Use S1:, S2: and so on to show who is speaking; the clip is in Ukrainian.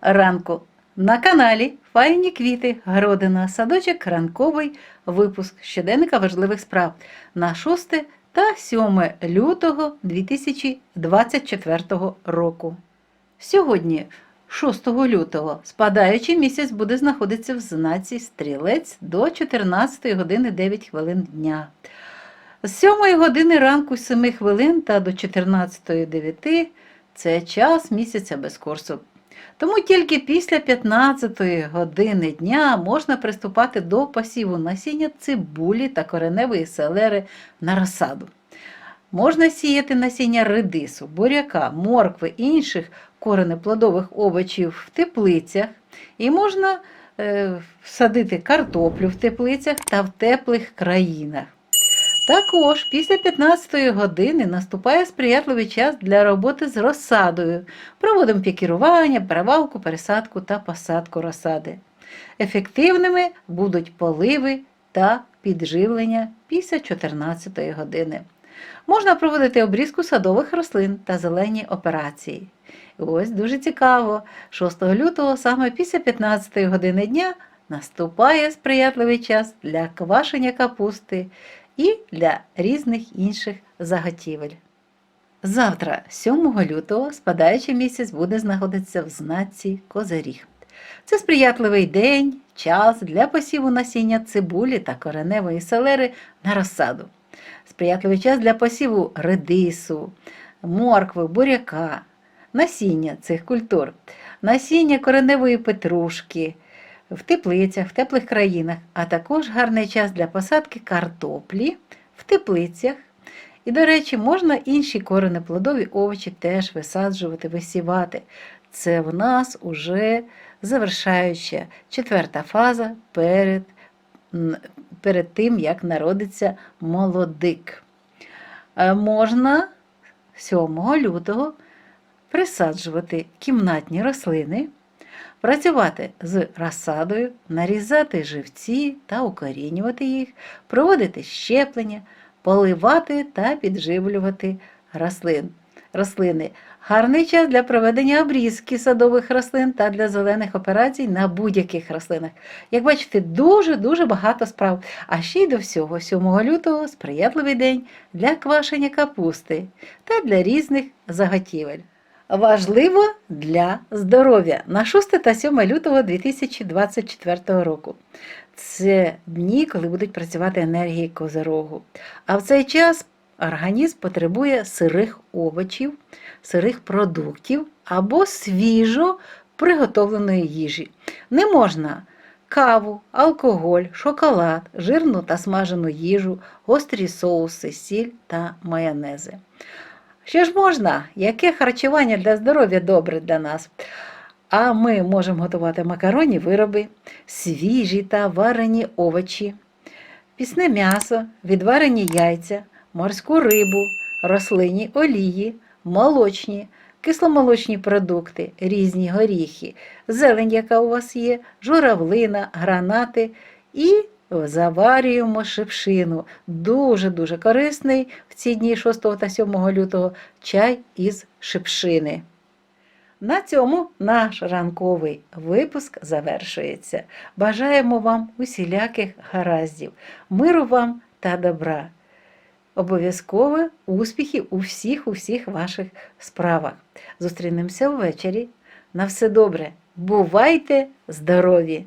S1: ранку. На каналі Файні квіти, Городина, садочок, ранковий випуск щоденника важливих справ на 6 та 7 лютого 2024 року. Сьогодні, 6 лютого, спадаючий місяць буде знаходитися в знаці стрілець до 14 години 9 хвилин дня. З 7 години ранку 7 хвилин та до 14.09 це час місяця без курсу. Тому тільки після 15 години дня можна приступати до посіву насіння цибулі та кореневої селери на розсаду. Можна сіяти насіння редису, буряка, моркви інших коренеплодових овочів в теплицях, і можна е, садити картоплю в теплицях та в теплих країнах. Також після 15 години наступає сприятливий час для роботи з розсадою. Проводимо пікірування, перевалку, пересадку та посадку розсади. Ефективними будуть поливи та підживлення після 14 години. Можна проводити обрізку садових рослин та зелені операції. Ось дуже цікаво, 6 лютого саме після 15 години дня наступає сприятливий час для квашення капусти і для різних інших заготівель. Завтра, 7 лютого, спадаючий місяць буде знаходитися в знаці Козиріг. Це сприятливий день, час для посіву насіння цибулі та кореневої селери на розсаду. Сприятливий час для посіву редису, моркви, буряка, насіння цих культур, насіння кореневої петрушки в теплицях, в теплих країнах, а також гарний час для посадки картоплі в теплицях. І, до речі, можна інші коренеплодові овочі теж висаджувати, висівати. Це в нас уже завершаюча четверта фаза перед, перед тим, як народиться молодик. Е, Можна 7 лютого присаджувати кімнатні рослини, працювати з розсадою, нарізати живці та укорінювати їх, проводити щеплення, поливати та підживлювати рослин. рослини. Гарний час для проведення обрізки садових рослин та для зелених операцій на будь-яких рослинах. Як бачите, дуже-дуже багато справ. А ще й до всього, 7 лютого сприятливий день для квашення капусти та для різних заготівель. Важливо для здоров'я на 6 та 7 лютого 2024 року. Це дні, коли будуть працювати енергії козирогу. А в цей час організм потребує сирих овочів, сирих продуктів або свіжо приготовленої їжі. Не можна каву, алкоголь, шоколад, жирну та смажену їжу, гострі соуси, сіль та майонези. Що ж можна? Яке харчування для здоров'я добре для нас? А ми можемо готувати макаронні вироби, свіжі та варені овочі, пісне м'ясо, відварені яйця, морську рибу, рослинні олії, молочні, кисломолочні продукти, різні горіхи, зелень, яка у вас є, журавлина, гранати і заварюємо шипшину. Дуже-дуже корисний в ці дні 6 та 7 лютого чай із шипшини. На цьому наш ранковий випуск завершується. Бажаємо вам усіляких гараздів, миру вам та добра. Обов'язково успіхів у всіх у всіх ваших справах. Зустрінемося ввечері. На все добре. Бувайте здорові!